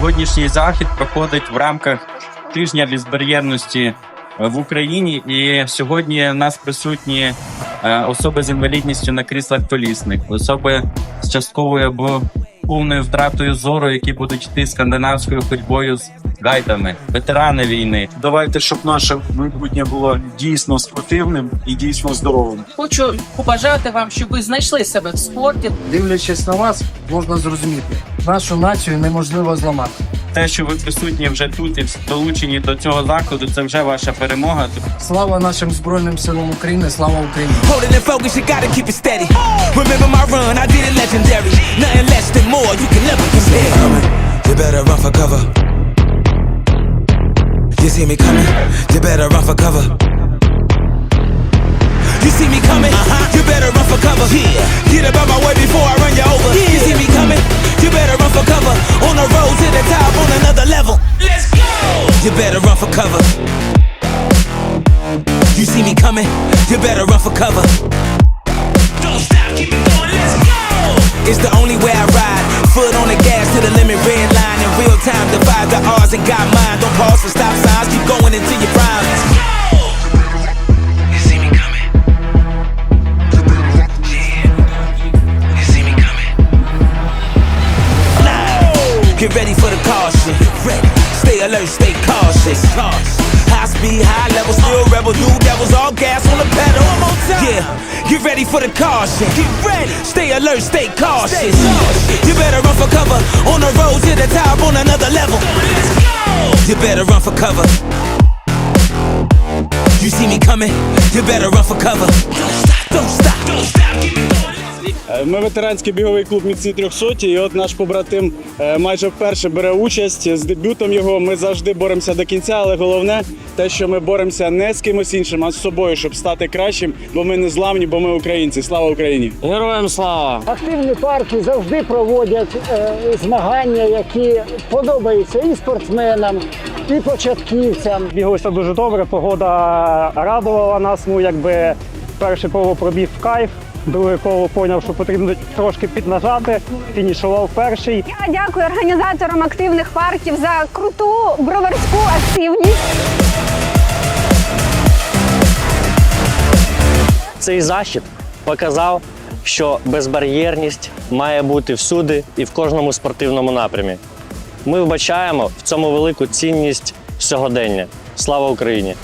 Сьогоднішній захід проходить в рамках тижня безбар'єрності в Україні. І сьогодні в нас присутні е, особи з інвалідністю на кріслах колісних, особи з частковою або повною втратою зору, які будуть йти скандинавською ходьбою з гайдами, ветерани війни. Давайте, щоб наше майбутнє було дійсно спортивним і дійсно здоровим. Хочу побажати вам, щоб ви знайшли себе в спорті. Дивлячись на вас, можна зрозуміти, нашу націю неможливо зламати. Те, що ви присутні вже тут і долучені до цього заходу, це вже ваша перемога. Слава нашим збройним силам України, слава Україні! Holding in focus, you gotta keep it steady. Remember my run, I did it legendary. Nothing less than more, you can never compare. You better run for cover. You see me coming, you better run for cover. You see me coming, uh-huh. you better run for cover. Yeah. Get up out my way before I run you over. You see me coming, you better run for cover. On the road to the top, on another level. Let's go. You better run for cover. You see me coming, you better run for cover. Don't stop, keep it going, let's go! It's the only way I ride. Divide the odds and got mine. Don't pause for stop signs, keep going until you prime. Let's go! You see me coming? Yeah. You see me coming? Get ready for the caution. Ready. Stay alert, stay cautious. High speed, high level, still rebel. New devils, all gas on the pedal. One more time. Yeah. Get ready for the caution. Get ready. Stay alert, stay cautious. You better run for cover. On the on another level. You better run for cover. You see me coming? You better run for cover. Don't stop, don't stop, don't stop. Keep it going. Е, Ми ветеранський біговий клуб міцні 300 і от наш побратим е, майже вперше бере участь з дебютом його. Ми завжди боремося до кінця, але головне те, що ми боремося не з кимось іншим, а з собою, щоб стати кращим, бо ми не зламні, бо ми українці. Слава Україні! Героям слава! Активні парки завжди проводять е, змагання, які подобаються і спортсменам, і початківцям. Бігалося дуже добре, погода радувала нас. Ну, якби перший коло пробіг в кайф, друге коло поняв, що потрібно трошки піднажати, фінішував перший. Я дякую організаторам активних парків за круту броварську активність. Цей захід показав, що безбар'єрність має бути всюди і в кожному спортивному напрямі. Ми вбачаємо в цьому велику цінність сьогодення. Слава Україні!